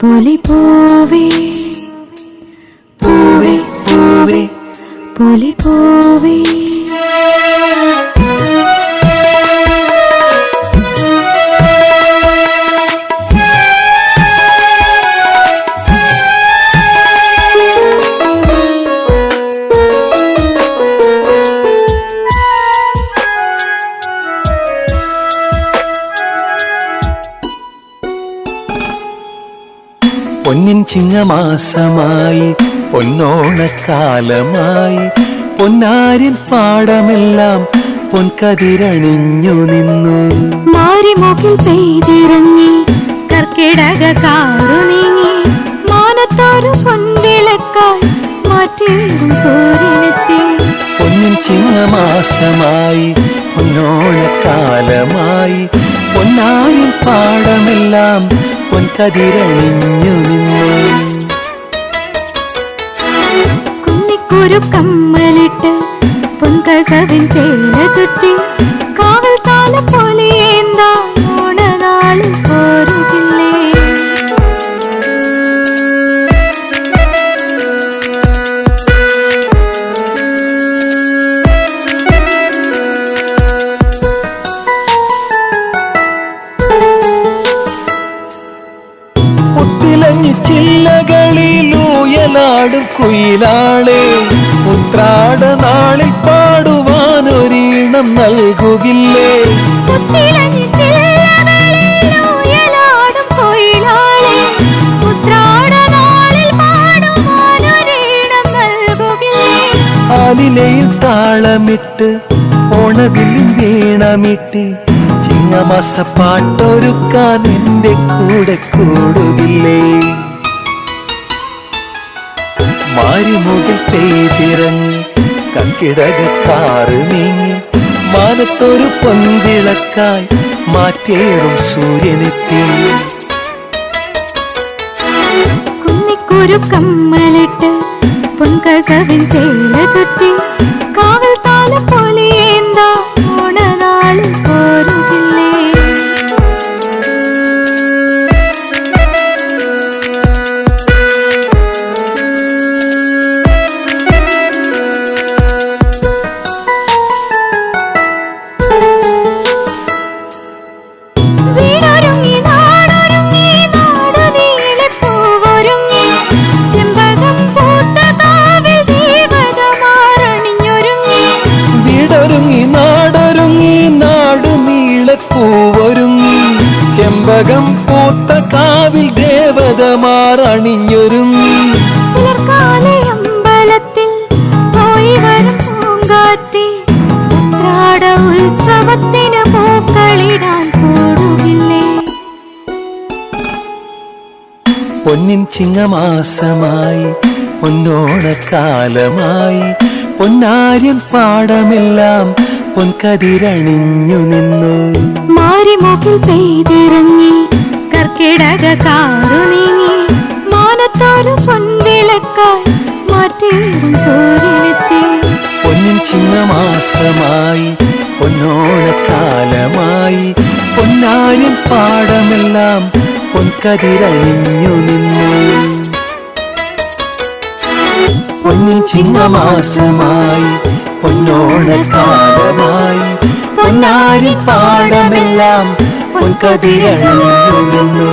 പൊലി പൂവേ. പൂവേ പൂവേ പൊലി പൂവേ. പൊന്നിൻ ചിങ്ങമാസമായി പൊന്നോണക്കാലമായി പൊന്നാരിൻ പാടമെല്ലാം പൊൻകതിരണിഞ്ഞു നിന്നു. മാരിമോക്കിൽ പെയ്തിറങ്ങി കർക്കിടക കാറു നീങ്ങി. മാനത്താരു പൊൻവിളക്കായി മാറ്റേറും സൂര്യനെത്തി. പൊന്നിൻ ചിങ്ങമാസമായി പൊന്നോണക്കാലമായി പൊന്നാരിൻ പാടമെല്ലാം പൊൻകതിരണിഞ്ഞു നിന്നു. കുന്നിക്കുരു കമ്മലിട്ട് പൊൻകസവിൻ ചേല ചുറ്റി ചില്ലകളിലൂയലാടും കുയിലാളെ. ഉത്രാട നാളിൽ ഉത്രാടനാളിൽ പാടുവാനൊരീണം നൽകുകില്ലേ. ആലിലയിൽ താളമിട്ട് ഓണവില്ലിൻ വീണമിട്ട് ചിങ്ങമാസ പാട്ടൊരുക്കാൻ എന്റെ കൂടെ കൂടുകില്ലേ. മാരിമുകിൽ പെയ്തിറങ്ങി കക്കിടകക്കാറ് നീങ്ങി മാനത്തൊരു പൊൻവിളക്കായി മാറ്റേറും സൂര്യനെത്തി കുന്നിക്കുരു കമ്മലിട്ട് പൊൻകസവിൻ ചേല ചുറ്റി നീളെ ചെമ്പകം പൂത്ത കാവിൽ ദേവതമാർ അണിഞ്ഞൊരുങ്ങി അമ്പലത്തിൽ പോയി വരും പൂങ്കാറ്റി. ഉത്രാട ഉത്സവത്തിന് പൂക്കളിടാൻ കൂടുകില്ലേ? പൊന്നിൻ ചിങ്ങമാസമായി പൊന്നോണക്കാലമായി പൊന്നാര്യൻ പാടമെല്ലാം പൊൻകതിരണിഞ്ഞു നിന്നു. മാരിമോക്കിൽ പെയ്തിറങ്ങി കർക്കിടക കാറു നീങ്ങി. മാനത്താരു പൊൻവിളക്കായി മാറ്റേറും സൂര്യനെത്തി. പൊന്നിൻ ചിങ്ങമാസമായി പൊന്നോണക്കാലമായി. പൊന്നാനും പാടമെല്ലാം പൊൻകതിരണിഞ്ഞു നിന്നു. പൊന്നിൻ ചിങ്ങമാസമായി പൊന്നോണക്കാലമായി പൊന്നാരി പാടമെല്ലാം പൊൻകതിരണിഞ്ഞു